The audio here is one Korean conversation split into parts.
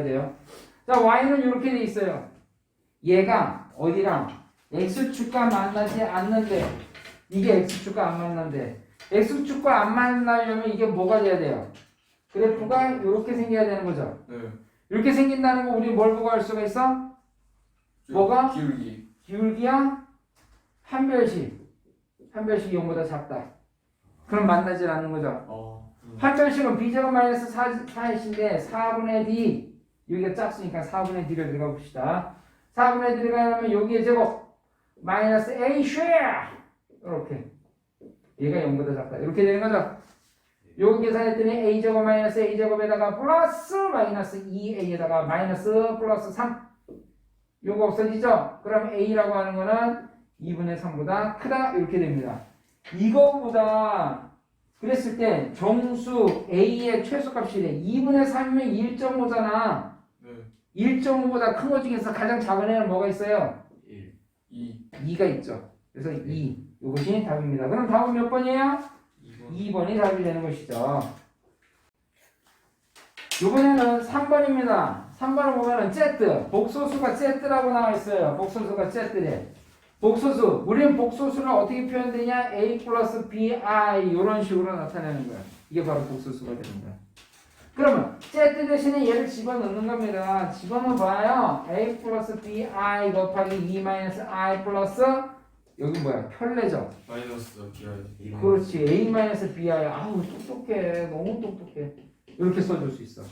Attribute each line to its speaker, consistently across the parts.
Speaker 1: 돼요. 자, y는 이렇게 돼 있어요. 얘가 어디랑 x축과 만나지 않는데 이게 x축과 안 만난데 x축과 안 만나려면 이게 뭐가 돼야 돼요? 그래프가 이렇게 생겨야 되는 거죠.
Speaker 2: 네.
Speaker 1: 이렇게 생긴다는 거 우리 뭘 보고 알 수가 있어? 뭐가?
Speaker 2: 기울기.
Speaker 1: 기울기야 한 별씩 한 별씩 0보다 작다. 그럼 만나질 않는 거죠.
Speaker 2: 어. 음.
Speaker 1: 한 별씩은 b제곱 마이너스 4, 4인데 4분의 d 여기가 작으니까 4분의 d를 들어가 봅시다. 4분의 d 들어가면 여기에 제곱 마이너스 a 쉐어! 이렇게. 얘가 0보다 작다. 이렇게 되는 거죠? 여기 계산했더니 a 제곱 마이너스 a 제곱에다가 플러스 마이너스 2a에다가 마이너스 플러스 3 요거 없어지죠? 그럼 a라고 하는 거는 2분의 3보다 크다. 이렇게 됩니다. 이거보다 그랬을 때 정수 A의 최소값이 래. 2분의 3이면 1.5잖아
Speaker 2: 네.
Speaker 1: 1.5보다 큰거 중에서 가장 작은 애는 뭐가 있어요?
Speaker 2: 1. 2.
Speaker 1: 2가 있죠. 그래서 2 이것이 답입니다. 그럼 답은 몇 번이에요?
Speaker 2: 2번.
Speaker 1: 2번이 답이 되는 것이죠. 이번에는 3번입니다. 3번을 보면은 Z. 복소수가 Z라고 나와 있어요. 복소수가 Z래. 복소수. 우리는 복소수를 어떻게 표현되냐? A 플러스 BI 이런 식으로 나타내는 거야. 이게 바로 복소수가 되는 거야 그러면 Z 대신에 얘를 집어넣는 겁니다. 집어넣어봐요. A 플러스 BI 곱하기 2 마이너스 I 플러스 여기 뭐야? 켤레죠?
Speaker 2: 마이너스 BI.
Speaker 1: 그렇지. A 마이너스 BI 아우 똑똑해. 너무 똑똑해. 이렇게 써줄 수 있어.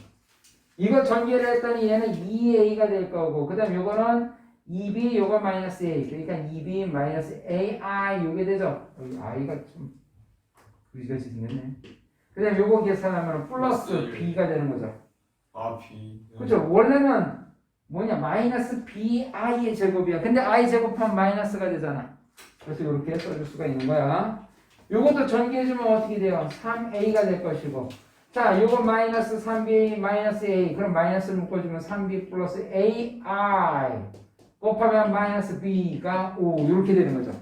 Speaker 1: 이거 전개를 했더니 얘는 2A가 될 거고 그 다음 요거는 2B 요거 마이너스 A. 그러니까 2B 마이너스 AI 요게 되죠? 여기 I가 좀 그지같이 생겼네 그 다음 요거 계산하면 플러스 B가 되는 거죠.
Speaker 2: 아 B. 네.
Speaker 1: 그죠? 원래는 뭐냐? 마이너스 BI의 제곱이야. 근데 I 제곱하면 마이너스가 되잖아. 그래서 이렇게 써줄 수가 있는 거야. 요것도 전개해주면 어떻게 돼요? 3A가 될 것이고. 자 요거 마이너스 3B 마이너스 A. 그럼 마이너스를 묶어주면 3B 플러스 AI 곱하면 마이너스 B가 5 이렇게 되는 거죠.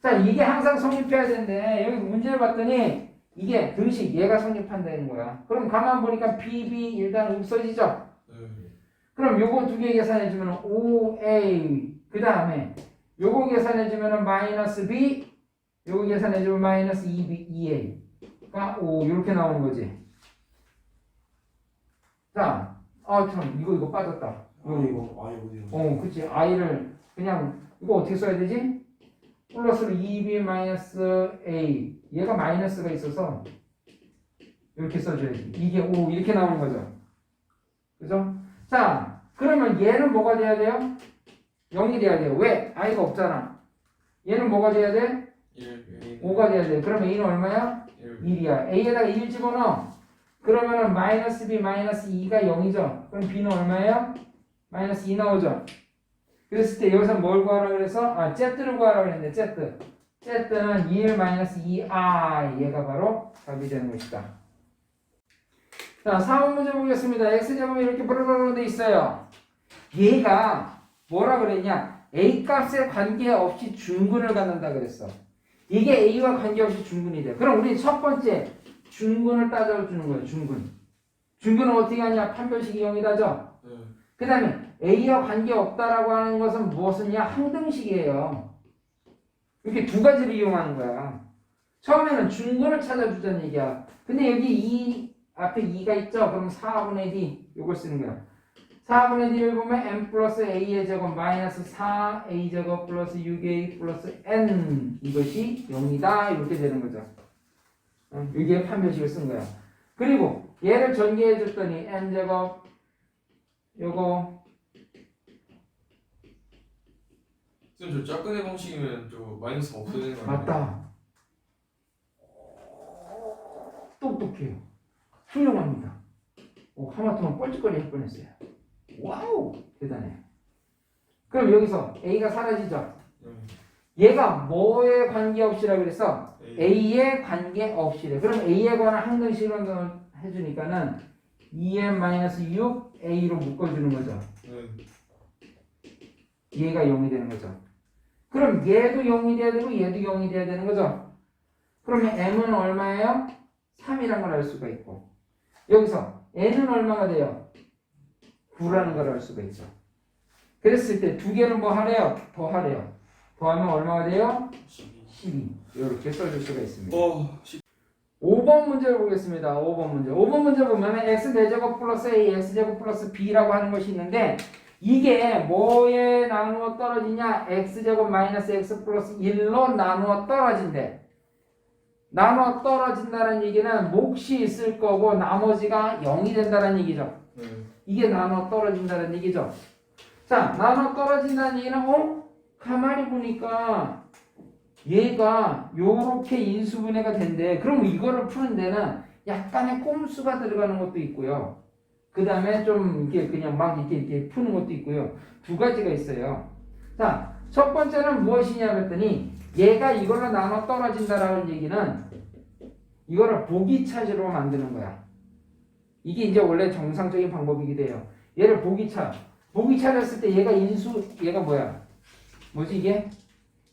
Speaker 1: 자 이게 항상 성립해야 되는데 여기 문제를 봤더니 이게 등식 얘가 성립한다는 거야. 그럼 가만 보니까 BB 일단 없어지죠?
Speaker 2: 네.
Speaker 1: 그럼 요거 두 개 계산해 주면 5a 그 다음에 요거 계산해 주면 마이너스 b 요거 계산해 주면 마이너스 2b 2a가 5 이렇게 나오는 거지. 자 아 참 이거 이거 빠졌다. 이거 이거? 어 그치. I를 그냥 이거 어떻게 써야 되지 플러스로 2b 마이너스 a 얘가 마이너스가 있어서 이렇게 써줘야지 이게 5 이렇게 나오는 거죠 그죠? 자, 그러면 얘는 뭐가 돼야 돼요? 0이 돼야 돼요. 왜? i가 없잖아. 얘는 뭐가 돼야 돼?
Speaker 2: 1.
Speaker 1: 5가 돼야 돼. 그러면 a는 얼마야?
Speaker 2: 1.
Speaker 1: 1이야. a에다가 1 집어넣어. 그러면은 마이너스 b 마이너스 2가 0이죠. 그럼 b는 얼마예요? 마이너스 2 나오죠. 그랬을 때 여기서 뭘 구하라 그래서? 아, z를 구하라 그랬는데 z. z는 1 마이너스 2i 얘가 바로 답이 되는 것이다. 자, 4번 문제 보겠습니다. x제곱이 이렇게 브르르르 돼 있어요. 얘가 뭐라 그랬냐? a 값에 관계없이 중근을 갖는다 그랬어. 이게 a와 관계없이 중근이 돼. 그럼 우리 첫 번째 중근을 따져주는 거예요. 중근. 중근은 어떻게 하냐? 판별식이 0이다죠?
Speaker 2: 네.
Speaker 1: 그 다음에 a와 관계없다라고 하는 것은 무엇이냐? 항등식이에요. 이렇게 두 가지를 이용하는 거야. 처음에는 중근을 찾아주자는 얘기야. 근데 여기 이 앞에 2가 있죠? 그럼 4분의 d 이걸 쓰는 거야. 4분의 d를 보면 n 플러스 a의 제곱 마이너스 4a 제곱 플러스 6a 플러스 n 이것이 0이다 이렇게 되는 거죠. 어, 이게 판별식을 쓴 거야. 그리고 얘를 전개해 줬더니 n 제곱 요거
Speaker 2: 쌤, 저 짝꿍의 방식이면 저 마이너스 없어지는 거 아니에요?
Speaker 1: 맞다. 똑똑해요. 훌륭합니다. 오, 하마터면 뻘짓거리 할 뻔했어요. 와우! 대단해. 그럼 여기서 A가 사라지죠?
Speaker 2: 네.
Speaker 1: 얘가 뭐에 관계없이라 그랬어?
Speaker 2: A.
Speaker 1: A에 관계없이래. 그럼 A에 관한 항등식을 해주니까는 2n-6A로 묶어주는 거죠.
Speaker 2: 네.
Speaker 1: 얘가 0이 되는 거죠. 그럼 얘도 0이 돼야 되고 얘도 0이 돼야 되는 거죠. 그러면 m은 얼마예요? 3이란 걸 알 수가 있고 여기서 n은 얼마가 돼요? 9라는 걸 알 수가 있죠. 그랬을 때 두 개를 뭐 하래요? 더 하래요. 더하면 얼마가 돼요? 12. 이렇게 써줄 수가 있습니다.
Speaker 2: 어,
Speaker 1: 5번 문제를 보겠습니다. 5번 문제. 5번 문제 보면 x 4제곱 플러스 a, x제곱 플러스 b라고 하는 것이 있는데 이게 뭐에 나누어 떨어지냐? x제곱 마이너스 x 플러스 1로 나누어 떨어진대. 나누어 떨어진다는 얘기는 몫이 있을 거고 나머지가 0이 된다는 얘기죠.
Speaker 2: 네.
Speaker 1: 이게 나눠 떨어진다는 얘기죠. 자, 나눠 떨어진다는 얘기는 어? 가만히 보니까 얘가 요렇게 인수분해가 된대. 그럼 이거를 푸는 데는 약간의 꼼수가 들어가는 것도 있고요. 그 다음에 좀 이게 그냥 막 이렇게 이렇게 푸는 것도 있고요. 두 가지가 있어요. 자, 첫 번째는 무엇이냐 그랬더니 얘가 이걸로 나눠 떨어진다라는 얘기는 이거를 보기 차지로 만드는 거야. 이게 이제 원래 정상적인 방법이기도 해요. 얘를 보기 차. 보기차를 했을 때 얘가 인수, 얘가 뭐야? 뭐지 이게?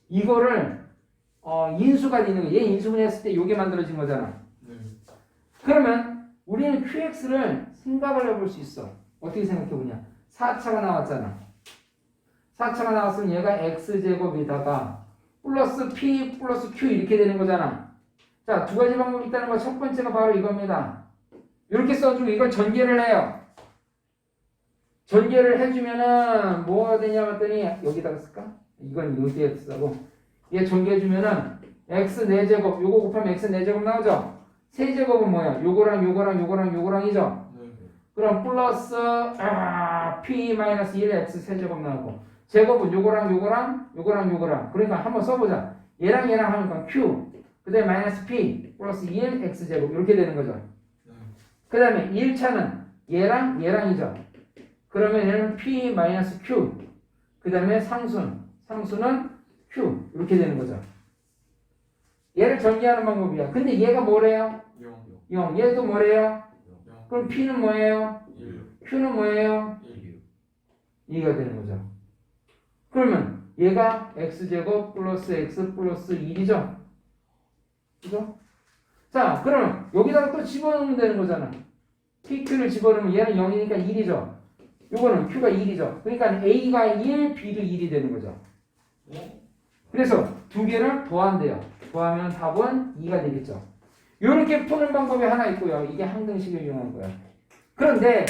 Speaker 1: 이거를 어, 인수가 되는 거야. 얘 인수분해 했을 때 요게 만들어진 거잖아.
Speaker 2: 네.
Speaker 1: 그러면 우리는 QX를 생각을 해볼 수 있어. 어떻게 생각해 보냐? 4차가 나왔잖아. 4차가 나왔으면 얘가 X제곱에다가 플러스 P 플러스 Q 이렇게 되는 거잖아. 자, 두 가지 방법이 있다는 거 첫 번째가 바로 이겁니다. 이렇게 써주고 이걸 전개를 해요. 전개를 해주면은 뭐가 되냐 했더니 여기다가 쓸까? 이건 여기에 쓰고 얘 전개해주면은 x 4제곱 요거 곱하면 x 4제곱 나오죠? 세제곱은 뭐야? 요거랑 요거랑 요거랑 요거랑이죠?
Speaker 2: 네.
Speaker 1: 그럼 플러스 아, p 마이너스 1 x 세제곱 나오고 제곱은 요거랑 요거랑 요거랑 요거랑. 그러니까 한번 써보자. 얘랑 얘랑 하니까 q 그 다음에 마이너스 p 플러스 1 x 제곱. 이렇게 되는 거죠.
Speaker 2: 네.
Speaker 1: 그 다음에 1차는 얘랑 얘랑이죠. 그러면 얘는 p 마이너스 q 그 다음에 상순 상수는 q. 이렇게 되는 거죠. 얘를 전개하는 방법이야. 근데 얘가 뭐래요?
Speaker 2: 0,
Speaker 1: 0 얘도 뭐래요?
Speaker 2: 0,
Speaker 1: 그럼 p는 뭐예요?
Speaker 2: 1,
Speaker 1: q는 뭐예요?
Speaker 2: 1.
Speaker 1: 2가 되는 거죠. 그러면 얘가 x제곱 플러스 x 플러스 1이죠? 그죠? 자, 그럼 여기다가 또 집어넣으면 되는 거잖아. pq를 집어넣으면 얘는 0이니까 1이죠. 요거는 q가 1이죠. 그러니까 a가 1, b도 1이 되는 거죠.
Speaker 2: 어?
Speaker 1: 그래서 두 개를 더한대요. 더하면 답은 2가 되겠죠. 이렇게 푸는 방법이 하나 있고요. 이게 항등식을 이용한 거예요. 그런데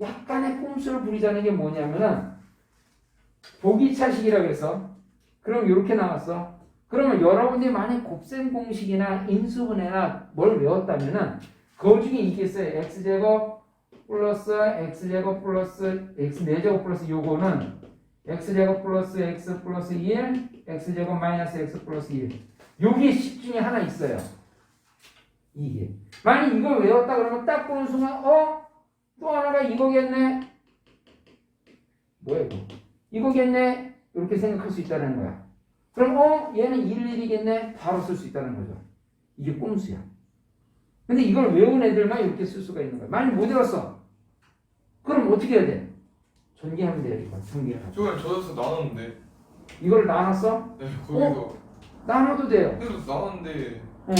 Speaker 1: 약간의 꼼수를 부리자는 게 뭐냐면은 보기차식이라고 해서 그럼 이렇게 나왔어. 그러면 여러분들이 만약 곱셈 공식이나 인수분해나 뭘 외웠다면은 그 중에 있겠어요. x제곱 플러스 x제곱 플러스 x4제곱 플러스 요거는 x제곱 플러스 x 플러스 1 x제곱 마이너스 x 플러스 1 요게 10 중에 하나 있어요. 이게. 만약 이걸 외웠다 그러면 딱 보는 순간 어? 또 하나가 이거겠네? 뭐야 이거? 이거겠네? 이렇게 생각할 수 있다는 거야. 그럼 어? 얘는 1, 1이겠네? 바로 쓸 수 있다는 거죠. 이게 꼼수야. 근데 이걸 외운 애들만 이렇게 쓸 수가 있는 거야. 만약 못 외웠어. 그럼 어떻게 해야 돼? 전개하면 돼요 이거. 전개하면.
Speaker 2: 저건 저에서 나눴는데.
Speaker 1: 이걸 나눴어?
Speaker 2: 네, 거기서.
Speaker 1: 나눠도 돼요.
Speaker 2: 그래서 나눴는데.
Speaker 1: 응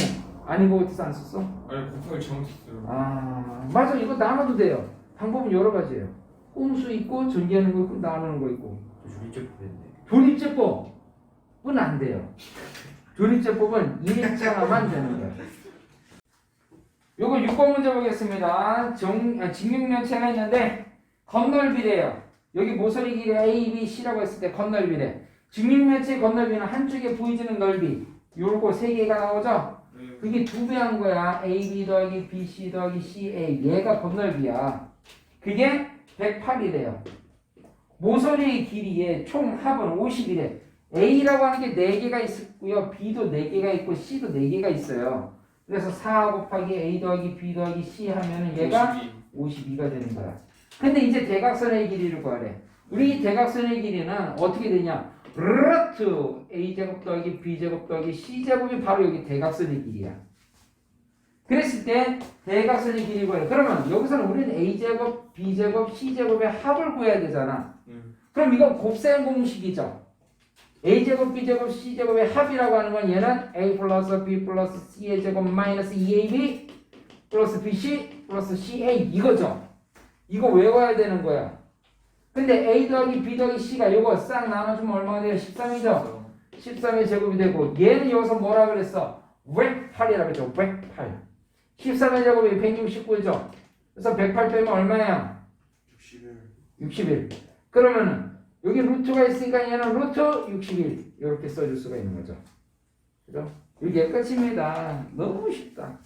Speaker 1: 아닌 거 같아서 안 썼어?
Speaker 2: 아니, 곱하기 잘못했어요.
Speaker 1: 아 맞아. 이거 나눠도 돼요. 방법은 여러 가지예요. 꼼수 있고 전개하는 거 있고 나누는 거 있고.
Speaker 3: 조립제법인데.
Speaker 1: 조립제법은 안 돼요. 조립제법은 1차만 되는 거예요. 요거 6번 문제 보겠습니다. 정, 아, 직육면체가 있는데 건널비래요. 여기 모서리 길이가 A, B, C라고 했을 때 건널비래. 직육면체의 건널비는 한쪽에 보이지는 넓이. 요거 세 개가 나오죠?
Speaker 2: 네.
Speaker 1: 그게 두 배 한 거야. AB 더하기 BC 더하기 CA. 얘가 건널비야. 그게 108이래요. 모서리의 길이의 총 합은 50이래. A라고 하는 게 4개가 있고요. B도 4개가 있고 C도 4개가 있어요. 그래서 4 곱하기 A 더하기 B 더하기 C 하면은 얘가
Speaker 2: 52.
Speaker 1: 52 가 되는 거야. 근데 이제 대각선의 길이를 구하래. 우리 이 대각선의 길이는 어떻게 되냐? 루트 a제곱 더하기 b제곱 더하기 c제곱이 바로 여기 대각선의 길이야. 그랬을 때 대각선의 길이 구해. 그러면 여기서는 우리는 a제곱, b제곱, c제곱의 합을 구해야 되잖아.
Speaker 2: 음.
Speaker 1: 그럼 이건 곱셈 공식이죠. a제곱, b제곱, c제곱의 합이라고 하는 건 얘는 a 플러스 b 플러스 c의 제곱 마이너스 2ab 플러스 bc 플러스 ca 이거죠. 이거 외워야 되는 거야. 근데 A 더하기 B 더하기 C가 이거 싹 나눠주면 얼마가 돼요? 13이죠? 13의 제곱이 되고 얘는 여기서 뭐라 그랬어? 왜 8이라 그랬죠? 왜 8? 13의 제곱이 169죠? 그래서 108 빼면 얼마예요?
Speaker 2: 61
Speaker 1: 61. 그러면은 여기 루트가 있으니까 얘는 루트 61 이렇게 써줄 수가 있는 거죠. 그죠? 이게 끝입니다. 너무 쉽다.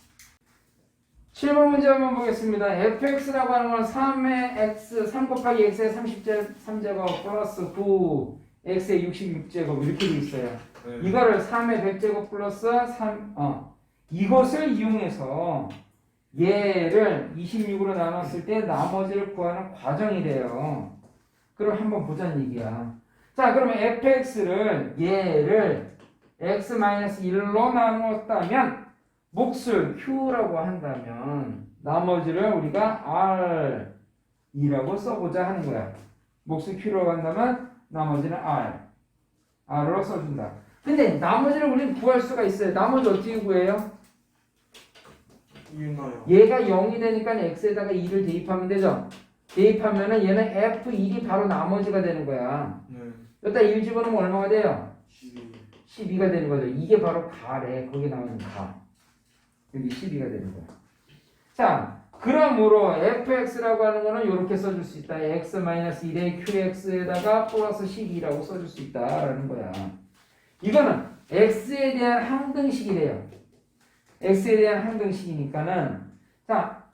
Speaker 1: 7번 문제 한번 보겠습니다. fx라고 하는 건 3의 x, 3 곱하기 x의 33제곱 플러스 9 x의 66제곱 이렇게 돼 있어요.
Speaker 2: 네.
Speaker 1: 이거를 3의 100제곱 플러스 3, 어, 이것을 이용해서 얘를 26으로 나눴을 때 나머지를 구하는 과정이래요. 그럼 한번 보자는 얘기야. 자, 그러면 fx를 얘를 x-1로 나누었다면 몫을 q라고 한다면 나머지를 우리가 r이라고 써보자 하는 거야. 몫을 q라고 한다면 나머지는 r, r로 써준다. 근데 나머지를 우리는 구할 수가 있어요. 나머지 어떻게
Speaker 2: 구해요?
Speaker 1: 얘가 0이 되니까 x에다가 2를 대입하면 되죠. 대입하면은 얘는 f1이 바로 나머지가 되는 거야.
Speaker 2: 네
Speaker 1: 여기다 1 집어넣으면 얼마가 돼요?
Speaker 2: 12
Speaker 1: 12가 되는 거죠. 이게 바로 가래. 거기 나오는 가. 여기 12가 되는 거야. 자, 그러므로 fx라고 하는 거는 이렇게 써줄 수 있다. x-1의 qx에다가 플러스 12라고 써줄 수 있다라는 거야. 이거는 x에 대한 항등식이래요. x에 대한 항등식이니까는 자,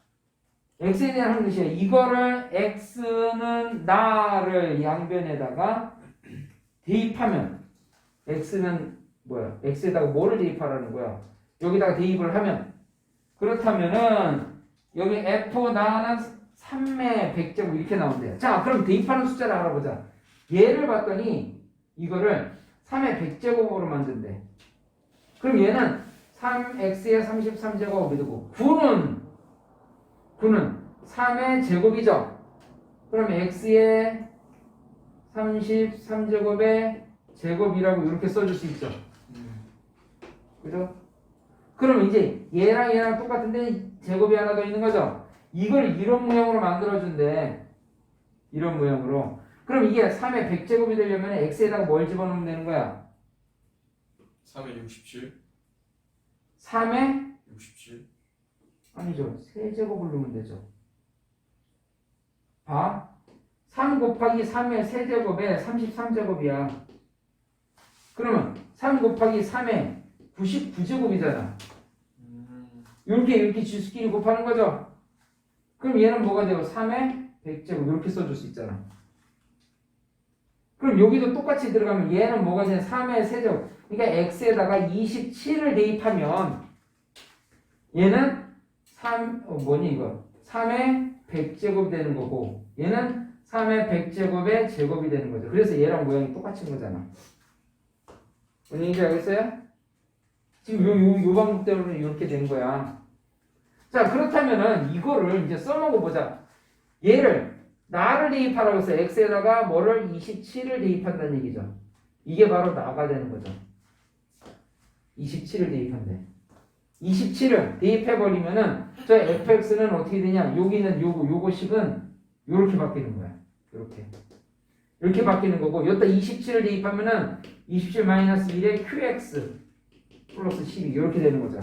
Speaker 1: x에 대한 항등식이야. 이거를 x는 나를 양변에다가 대입하면 x는 뭐야? x에다가 뭐를 대입하라는 거야? 여기다가 대입을 하면 그렇다면은 여기 f 나는 3의 100제곱 이렇게 나온대요. 자, 그럼 대입하는 숫자를 알아보자. 얘를 봤더니 이거를 3의 100제곱으로 만든대. 그럼 얘는 3x의 33제곱이 되고 9는 9는 3의 제곱이죠. 그럼 x의 33제곱의 제곱이라고 이렇게 써줄 수 있죠. 그죠? 그럼 이제 얘랑 얘랑 똑같은데 제곱이 하나 더 있는 거죠? 이걸 이런 모양으로 만들어준대. 이런 모양으로. 그럼 이게 3의 100제곱이 되려면 x에다가 뭘 집어넣으면 되는 거야?
Speaker 2: 3에 67
Speaker 1: 3의
Speaker 2: 67
Speaker 1: 아니죠. 세제곱을 넣으면 되죠. 봐. 3 곱하기 3의 세제곱에 33제곱이야. 그러면 3 곱하기 3의 99제곱이잖아.
Speaker 2: 음
Speaker 1: 이렇게 이렇게 지수끼리 곱하는 거죠. 그럼 얘는 뭐가 돼요? 3의 100제곱 이렇게 써줄 수 있잖아. 그럼 여기도 똑같이 들어가면 얘는 뭐가 되냐? 3의 세제곱. 그러니까 x에다가 27을 대입하면 얘는 3 어, 뭐니 이거? 3의 100제곱 되는 거고 얘는 3의 100제곱의 제곱이 되는 거죠. 그래서 얘랑 모양이 똑같은 거잖아. 뭔 얘기인지 알겠어요? 지금 요, 요, 요 방법대로 이렇게 된 거야. 자, 그렇다면은 이거를 이제 써먹어 보자. 얘를 나를 대입하라고 해서 x에다가 뭐를 27을 대입한다는 얘기죠. 이게 바로 나가 되는 거죠. 27을 대입한대. 27을 대입해버리면은 저 fx는 어떻게 되냐? 여기는 요거, 요거식은 요렇게 바뀌는 거야. 요렇게. 이렇게 바뀌는 거고, 여기다 27을 대입하면은 27 마이너스 1의 qx 플러스 12 이렇게 되는 거죠.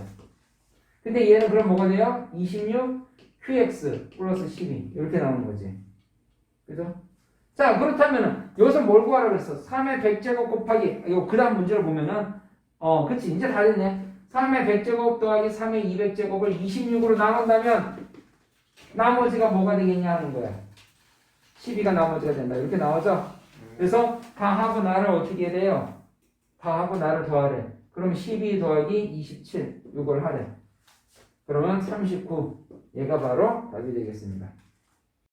Speaker 1: 근데 얘는 그럼 뭐가 돼요? 26 qx 플러스 12 이렇게 나오는 거지. 그죠? 자 그렇다면은 여기서 뭘 구하라 그랬어? 3의 100제곱 곱하기 이거 그 다음 문제를 보면은 어 그치 이제 다 됐네. 3의 100제곱 더하기 3의 200제곱을 26으로 나눈다면 나머지가 뭐가 되겠냐 하는 거야. 12가 나머지가 된다. 이렇게 나오죠? 그래서 다하고 나를 어떻게 해야 돼요? 다하고 나를 더하래. 그럼 12 더하기 27 이걸 하래. 그러면 39 얘가 바로 답이 되겠습니다.